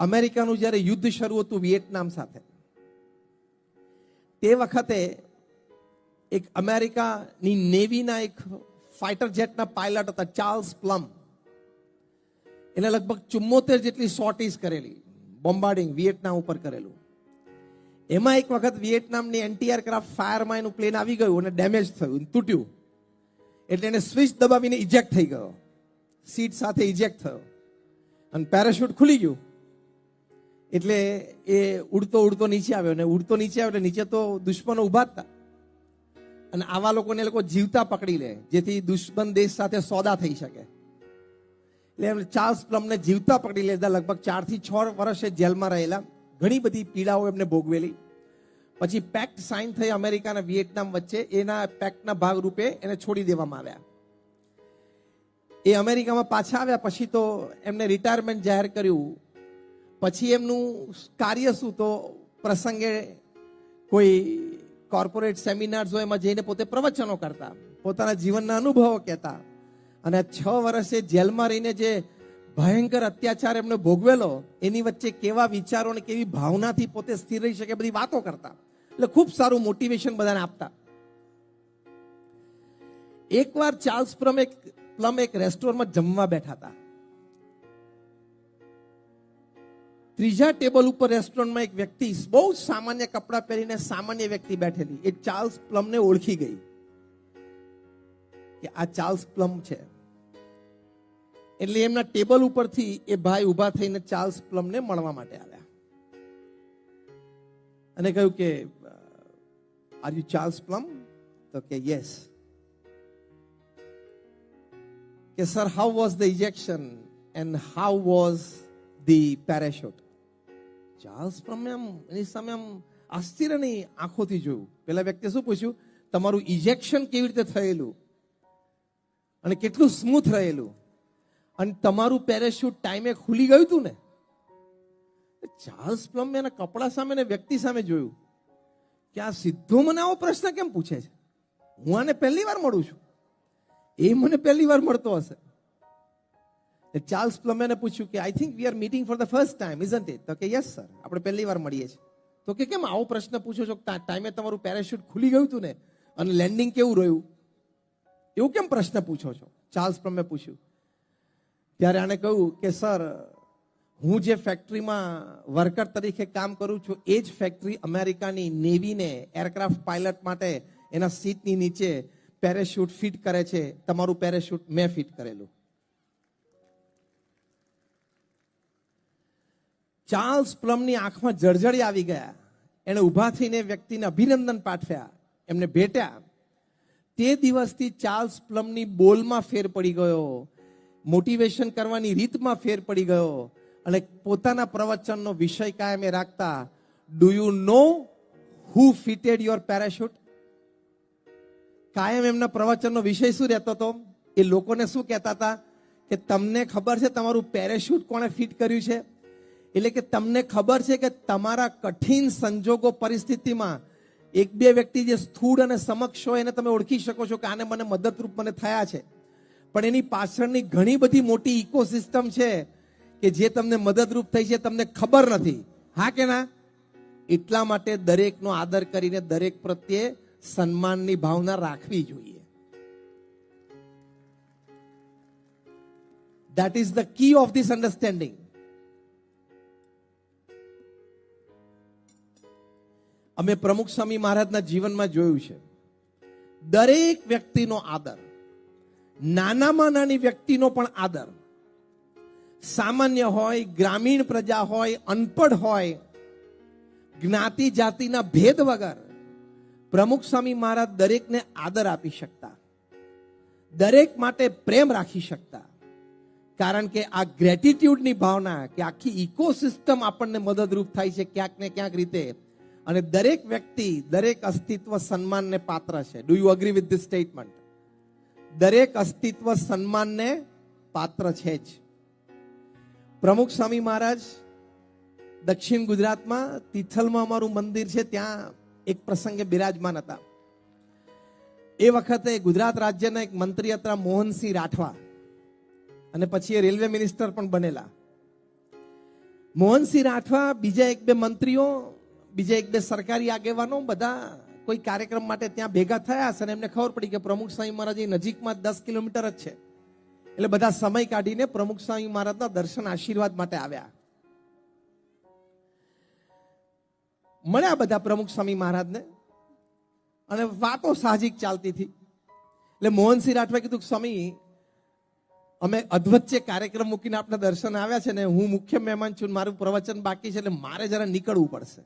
અમેરિકાનું જ્યારે યુદ્ધ શરૂ હતું વિયેટનામ સાથે, તે વખતે એક અમેરિકાની નેવીના એક ફાઇટર જેટના પાયલટ હતા, ચાર્લ્સ પ્લમ. એને લગભગ ચુમ્મોતેર જેટલી સોર્ટીસ કરેલી, બોમ્બાર્ડિંગ વિયેટનામ ઉપર કરેલું. એમાં એક વખત વિયેટનામની એન્ટી એરક્રાફ્ટ ફાયરમાં એનું પ્લેન આવી ગયું અને ડેમેજ થયું તૂટ્યું. એટલે એને સ્વિચ દબાવીને ઇજેક્ટ થઈ ગયો. સીટ સાથે ઇજેક્ટ થયો. અને પેરાશૂટ ખુલી ગયું. એટલે એ ઉડતો ઉડતો નીચે આવ્યો ને ઉડતો નીચે આવ્યો એટલે નીચે તો દુશ્મનો ઊભા હતા. અને આવા લોકોને લોકો જીવતા પકડી લે, જેથી દુશ્મન દેશ સાથે સોદા થઈ શકે. એટલે એમ ચાર્લ્સ પ્લમને જીવતા પકડી લેતા લગભગ ચારથી છ વર્ષે જેલમાં રહેલા, ઘણી બધી પીડાઓ એમને ભોગવેલી. પછી પેક્ટ સાઇન થઈ અમેરિકા અને વિયેટનામ વચ્ચે એના પેક્ટના ભાગરૂપે એને છોડી દેવામાં આવ્યા. એ અમેરિકામાં પાછા આવ્યા પછી તો એમને રિટાયરમેન્ટ જાહેર કર્યું. પછી એમનું કાર્ય શું? તો પ્રસંગે કોઈ કોર્પોરેટ સેમિનાર્સ હોય, એમાં જઈને પોતે પ્રવચનો કરતા, પોતાના જીવનના અનુભવો કહેતા. અને છ વર્ષે જેલમાં રહીને જે ભયંકર અત્યાચાર એમને ભોગવેલો, એની વચ્ચે કેવા વિચારો અને કેવી ભાવનાથી પોતે સ્થિર રહી શકે, બધી વાતો કરતા. એટલે ખૂબ સારું મોટિવેશન બધાને આપતા. એકવાર ચાર્લ્સ પ્લમ એક પ્લમ એક રેસ્ટોરન્ટમાં જમવા બેઠા હતા. ત્રીજા ટેબલ ઉપર રેસ્ટોરન્ટમાં એક વ્યક્તિ બહુ સામાન્ય કપડાં પહેરીને સામાન્ય વ્યક્તિ બેઠેલી. એ ચાર્લ્સ પ્લમને ઓળખી ગઈ કે આ ચાર્લ્સ પ્લમ છે. એટલે એમના ટેબલ ઉપરથી એ ભાઈ ઊભા થઈને ચાર્લ્સ પ્લમને મળવા માટે આવ્યા. અને કહ્યું કે આર યુ ચાર્લ્સ પ્લમ? તો કે યસ કે sir how was the ejection and how was the parachute Charles પ્રમ્યમ એની સામે આમ આશ્ચર્યની આંખોથી જોયું. પેલા વ્યક્તિએ શું પૂછ્યું? તમારું ઇજેક્શન કેવી રીતે થયેલું? અને કેટલું સ્મૂથ રહેલું? અને તમારું પેરેશૂટ ટાઈમે ખુલી ગયું હતું ને? ચાર્લ્સ પ્લમ એના કપડા સામે ને વ્યક્તિ સામે જોયું. કે આ સીધો મને આવો પ્રશ્ન કેમ પૂછે છે? હું આને પહેલી વાર મળું છું. એ મને પહેલી વાર મળતો હશે. ચાર્લ્સ પ્લમેને પૂછ્યું કે I think we are meeting for the first time isn't it તો કે યસ સર આપણે પહેલી વાર મળીએ છીએ. તો કે, કેમ આવો પ્રશ્ન પૂછો છો? ટાઈમે તમારું પેરાશૂટ ખુલી ગયું હતું ને? અને લેન્ડિંગ કેવું રહ્યું? એવું કેમ પ્રશ્ન પૂછો છો? ચાર્લ્સ પ્લમે પૂછ્યું. ત્યારે આને કહ્યું કે સર હું જે ફેક્ટરીમાં વર્કર તરીકે કામ કરું છું, એ જ ફેક્ટરી અમેરિકાની નેવીને એરક્રાફ્ટ પાયલટ માટે એના સીટની નીચે પેરેશૂટ ફિટ કરે છે. તમારું પેરેશૂટ મેં ફિટ કરેલું. ચાર્લ્સ પ્લમની આંખમાં જળજળી આવી ગયા. એણે ઊભા થઈને વ્યક્તિને અભિનંદન પાઠવ્યા. એમને ભેટ્યા. તે દિવસથી ચાર્લ્સ પ્લમની બોલમાં ફેર પડી ગયો. મોટિવેશન કરવાની રીતમાં ફેર પડી ગયો. અને પોતાના પ્રવચનનો વિષય કાયમે રાખતા do you know who fitted your parachute કાયમ એમના પ્રવચનનો વિષય શું રહેતો હતો? એ લોકોને શું કહેતા હતા? કે તમને ખબર છે તમારું પેરાશૂટ કોણે ફિટ કર્યું છે? એટલે કે તમને ખબર છે કે તમારા કઠિન સંજોગો પરિસ્થિતિમાં એક બે વ્યક્તિ જે સ્થૂળ અને સમક્ષ હોય એને તમે ઓળખી શકો છો કે આને મને મદદરૂપ મને થયા છે. પણ એની પાછળની ઘણી બધી મોટી ઇકોસિસ્ટમ છે કે જે તમને મદદરૂપ થઈ છે, તમને ખબર નથી. હા કે ના? એટલા માટે દરેકનો આદર કરીને દરેક પ્રત્યે સન્માનની ભાવના રાખવી જોઈએ. That is the key of this understanding અમે પ્રમુખ સ્વામી મહારાજના જીવનમાં જોયું છે. દરેક વ્યક્તિનો આદર, નાનામાં નાની વ્યક્તિનો પણ આદર. સામાન્ય હોય, ગ્રામીણ પ્રજા હોય, અનપઢ હોય, જ્ઞાતિ જાતિના ભેદ વગર પ્રમુખ સ્વામી મહારાજ દરેકને આદર આપી શકતા, દરેક માટે પ્રેમ રાખી શકતા. કારણ કે આ ગ્રેટિટ્યુડની ભાવના કે આખી ઇકોસિસ્ટમ આપણને મદદરૂપ થાય છે ક્યાંક ને ક્યાંક રીતે. અને દરેક વ્યક્તિ, દરેક અસ્તિત્વ સન્માનને પાત્ર છે. Do you agree with this statement દરેક અસ્તિત્વ સન્માનને પાત્ર છે જ. પ્રમુખ સ્વામી મહારાજ, દક્ષિણ ગુજરાતમાં તિથલમાં અમારું મંદિર છે, ત્યાં એક પ્રસંગે બિરાજમાન હતા. એ વખતે ગુજરાત રાજ્યના એક મંત્રી હતા મોહનસિંહ રાઠવા અને પછી એ રેલવે મિનિસ્ટર પણ બનેલા. મોહનસિંહ રાઠવા બીજા એક બે મંત્રીઓ બીજા એક બે સરકારી આગેવાનો બધા કોઈ કાર્યક્રમ માટે ત્યાં ભેગા થયા હશે અને એમને ખબર પડી કે પ્રમુખ સ્વામી મહારાજ નજીકમાં દસ કિલોમીટર જ છે. એટલે બધા સમય કાઢીને પ્રમુખ સ્વામી મહારાજના દર્શન આશીર્વાદ માટે આવ્યા. મળ્યા બધા પ્રમુખ સ્વામી મહારાજને. અને વાતો સાહજિક ચાલતી હતી. એટલે મોહનસિંહ રાઠવાએ કીધું સ્વામી, અમે અધવચ્ચે કાર્યક્રમ મૂકીને આપના દર્શન આવ્યા છે ને હું મુખ્ય મહેમાન છું મારું પ્રવચન બાકી છે એટલે મારે જરા નીકળવું પડશે.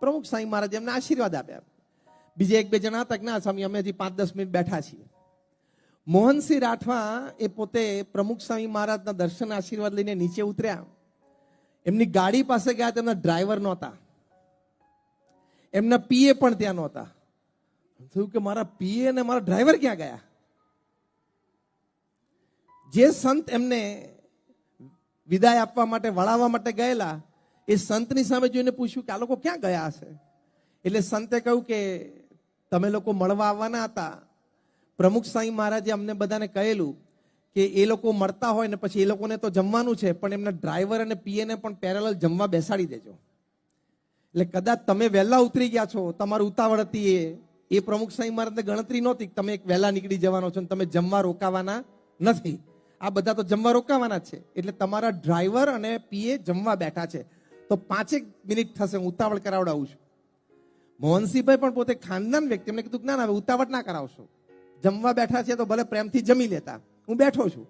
પ્રમુખ સ્વામી મહારાજ એમને આશીર્વાદ આપ્યા. બીજે એક બે જણા હતા કે ના સ્વામી, અમે હજી પાંચ દસ મિનિટ બેઠા છીએ. મોહનસિંહ રાઠવા એ પોતે પ્રમુખ સ્વામી મહારાજના દર્શન આશીર્વાદ લઈને નીચે ઉતર્યા. એમની ગાડી પાસે ગયા, તેમના ડ્રાઈવર નહોતા. એમના પીએ પણ ત્યાં નહોતા. થયું કે મારા પીએ અને મારા ડ્રાઈવર ક્યાં ગયા? જે સંત એમને વિદાય આપવા માટે, વળાવવા માટે ગયેલા એ સંતની સામે જોઈને પૂછ્યું કે આ લોકો ક્યાં ગયા હશે? એટલે સંતે કહ્યું કે તમે લોકો મળવા આવવાના હતા. પ્રમુખ સાંઈ મહારાજે અમને બધાને કહેલું કે એ લોકો મળતા હોય ને પછી એ લોકોને તો જમવાનું છે, પણ એમના ડ્રાઈવર અને પીએને પણ પેરેલલ જમવા બેસાડી દેજો. એટલે કદાચ તમે વહેલા ઉતરી ગયા છો, તમારું ઉતાવળ હતી એ. એ પ્રમુખ સાંઈ મહારાજને ગણતરી નહોતી તમે એક વહેલા નીકળી જવાનો છો તમે જમવા રોકાવાના નથી. આ બધા તો જમવા રોકાવાના છે. એટલે તમારા ડ્રાઈવર અને પીએ જમવા બેઠા છે. તો પાંચેક મિનિટ થશે, હું ઉતાવળ કરાવડાવું છું. મોહનસિંહભાઈ પણ પોતે ખાનદાન વ્યક્તિ, એમને કીધું ના હવે ઉતાવળ ના કરાવશો. જમવા બેઠા છે તો ભલે પ્રેમથી જમી લેતા. હું બેઠો છું.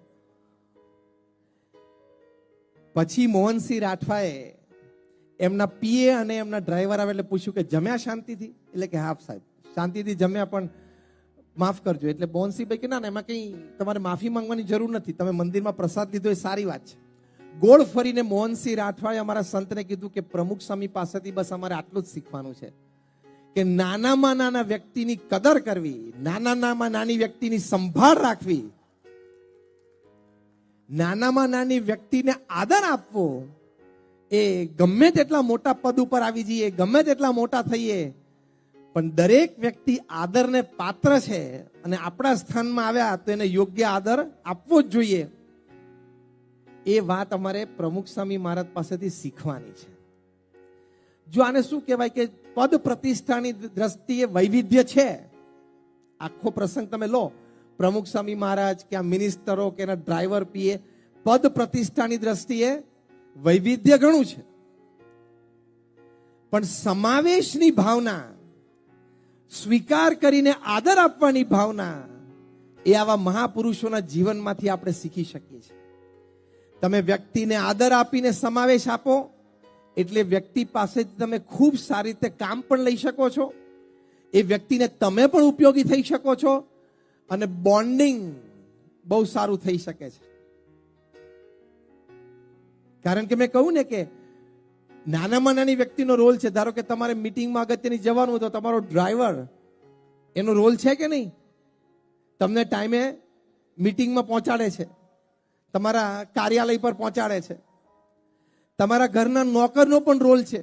પછી મોહનસિંહ રાઠવાએ એમના પીએ અને એમના ડ્રાઈવર આવે એટલે પૂછ્યું કે જમ્યા શાંતિથી? એટલે કે, હા, સાહેબ, શાંતિથી જમ્યા, પણ માફ કરજો. એટલે મોહનસિંહભાઈ કે ના, એમાં કંઈ તમારે માફી માંગવાની જરૂર નથી. તમે મંદિરમાં પ્રસાદ લીધો એ સારી વાત છે. ગોળ ફરીને મોહનસિંહ રાઠવાએ અમારા સંતને કીધું કે પ્રમુખ સ્વામી પાસેથી બસ અમારે આટલું જ શીખવાનું છે. કે નાનામાં નાના વ્યક્તિની કદર કરવી નાના નામાં નાની વ્યક્તિની સંભાળ રાખવી, નાનામાં નાની વ્યક્તિને આદર આપવો, એ ગમે તેટલા મોટા પદ ઉપર આવી જઈએ, ગમે તેટલા મોટા થઈએ, પણ દરેક વ્યક્તિ આદરને પાત્ર છે અને આપણા સ્થાનમાં આવ્યા તો એને યોગ્ય આદર આપવો જ જોઈએ. એ વાત અમારે પ્રમુખ સ્વામી મહારાજ પાસેથી શીખવાની છે. જો આને શું કહેવાય કે પદ પ્રતિષ્ઠાની દ્રષ્ટિએ વૈવિધ્ય છે? આખો પ્રસંગ તમે લો. પ્રમુખ સ્વામી મહારાજ કે આ મિનિસ્ટરો કે એના ડ્રાઈવર પીએ, પદ પ્રતિષ્ઠાની દ્રષ્ટિએ વૈવિધ્ય ઘણું છે. પણ સમાવેશની ભાવના, સ્વીકાર કરીને આદર આપવાની ભાવના એ આવા મહાપુરુષોના જીવનમાંથી આપણે શીખી શકીએ છીએ. તમે વ્યક્તિને આદર આપીને સમાવેશ આપો, એટલે વ્યક્તિ પાસેથી તમે ખૂબ સારી રીતે કામ પણ લઈ શકો છો. એ વ્યક્તિને તમે પણ ઉપયોગી થઈ શકો છો અને બોન્ડિંગ બહુ સારું થઈ શકે છે. કારણ કે મેં કહ્યું ને કે નાનામાં નાની વ્યક્તિનો રોલ છે. ધારો કે તમારે મિટિંગમાં અગત્યની જવાનું હોય તો તમારો ડ્રાઈવર, એનો રોલ છે કે નહીં? તમને ટાઈમે મિટિંગમાં પહોંચાડે છે. તમારા કાર્યાલય પર પહોંચાડે છે. તમારા ઘરના નોકરનો પણ રોલ છે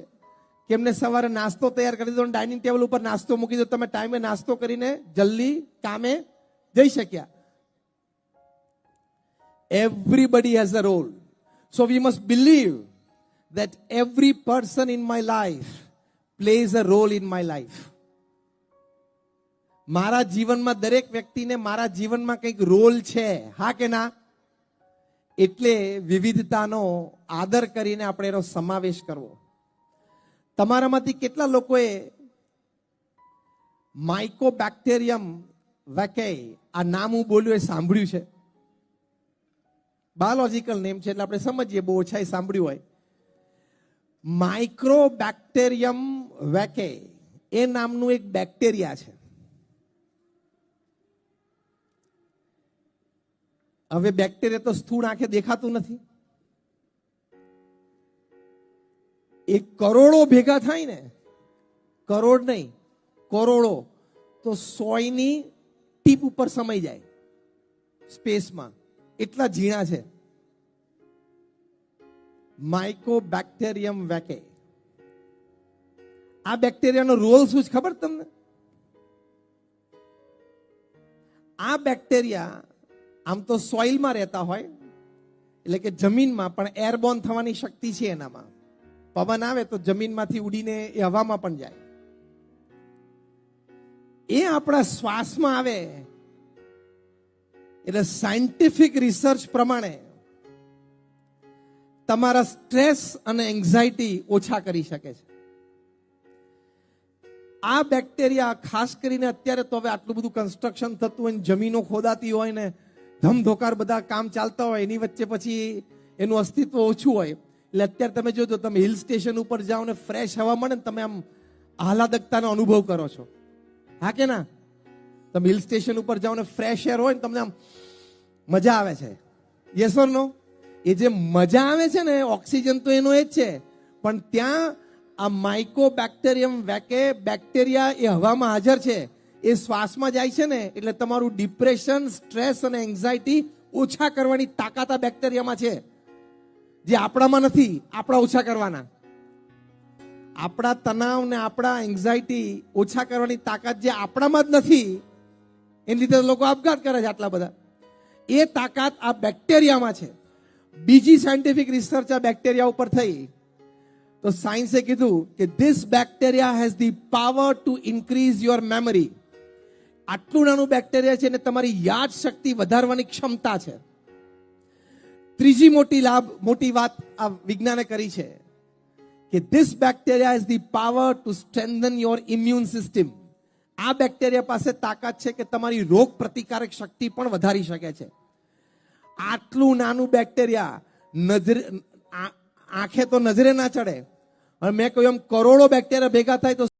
કે એમને સવારે નાસ્તો તૈયાર કરી દો ડાઇનિંગ ટેબલ ઉપર નાસ્તો મૂકી દો તમે ટાઈમે નાસ્તો કરીને જલ્દી કામે જઈ શક્યા. Everybody has a role so we must believe that every person in my life plays a role in my life. મારા જીવનમાં દરેક વ્યક્તિને મારા જીવનમાં કંઈક રોલ છે. હા કે ના? એટલે વિવિધતાનો આદર કરીને આપણે એનો સમાવેશ કરવો. તમારામાંથી કેટલા લોકોએ માઇકોબેક્ટેરિયમ વેકે, આ નામ હું બોલ્યું એ સાંભળ્યું છે. બાયોલોજીકલ નેમ છે એટલે આપણે સમજીએ, બહુ ઓછા સાંભળ્યું હોય. માઇક્રોબેક્ટેરિયમ વેકે, એ નામનું એક બેક્ટેરિયા છે. હવે બેક્ટેરિયા તો સ્થૂળ આંખે દેખાતું નથી. એ કરોડો ભેગા થાય ને, કરોડ નહીં, કરોડો, તો સોયની ટીપ ઉપર સમાઈ જાય સ્પેસમાં. એટલા ઝીણા છે. માઇકો બેક્ટેરિયમ વેકે આ બેક્ટેરિયાનો રોલ શું છે ખબર તમને? આ બેક્ટેરિયા આમ તો સોઇલમાં રહેતા હોય, એટલે કે જમીનમાં, પણ એરબોર્ન થવાની શક્તિ છે એનામાં. પવન આવે તો જમીનમાંથી ઉડીને એ હવામાં પણ જાય. એ આપણા શ્વાસમાં આવે, એટલે સાયન્ટિફિક રિસર્ચ પ્રમાણે તમારા સ્ટ્રેસ અને એન્ઝાયટી ઓછા કરી શકે છે. આ બેક્ટેરિયા ખાસ કરીને અત્યારે તો હવે આટલું બધું કન્સ્ટ્રક્શન થતું હોય જમીનો ખોદાતી હોય ને ધમધોકાર બધા કામ ચાલતા હોય, એની વચ્ચે પછી એનું અસ્તિત્વ ઓછું હોય. એટલે અત્યારે તમે જોજો, તમે હિલ સ્ટેશન ઉપર જાઓ ને ફ્રેશ હવા મળે ને તમે આમ આહલાદકતાનો અનુભવ કરો છો. હા કે ના? તમે હિલ સ્ટેશન ઉપર જાઓ ને ફ્રેશ એર હોય ને તમને આમ મજા આવે છે. યસ ઓર નો એ જે મજા આવે છે ને, ઓક્સિજન તો એનો એ જ છે. પણ ત્યાં આ માઇકો બેક્ટેરિયમ વેકે બેક્ટેરિયા એ હવામાં હાજર છે. એ શ્વાસમાં જાય છે ને, એટલે તમારું ડિપ્રેશન સ્ટ્રેસ અને એન્ઝાયટી ઓછા કરવાની તાકાત આ બેક્ટેરિયામાં છે. જે આપણામાં નથી, આપણા ઓછા કરવાના. આપણા તણાવ ને આપણા એન્ઝાયટી ઓછા કરવાની તાકાત જે આપણામાં જ નથી, એની લીધે લોકો આપઘાત કરે છે આટલા બધા. એ તાકાત આ બેક્ટેરિયામાં છે. બીજી સાયન્ટિફિક રિસર્ચ આ બેક્ટેરિયા ઉપર થઈ. તો સાયન્સે કીધું કે this bacteria has the power to increase your memory આટલું બેક્ટેરિયા છે અને તમારી યાદ શક્તિ વધારવાની ક્ષમતા છે. ત્રીજી મોટી લાભ, મોટી વાત આ વિજ્ઞાને કરી છે કે this bacteria is the power to strengthen your immune system આ બેક્ટેરિયા પાસે તાકાત છે કે તમારી રોગ પ્રતિકારક શક્તિ પણ વધારી શકે છે. આટલું નાનું બેક્ટેરિયા નજરે આંખે તો નજરે ના ચડે. અને મેં કહ્યું એમ કરોડો બેક્ટેરિયા ભેગા થાય તો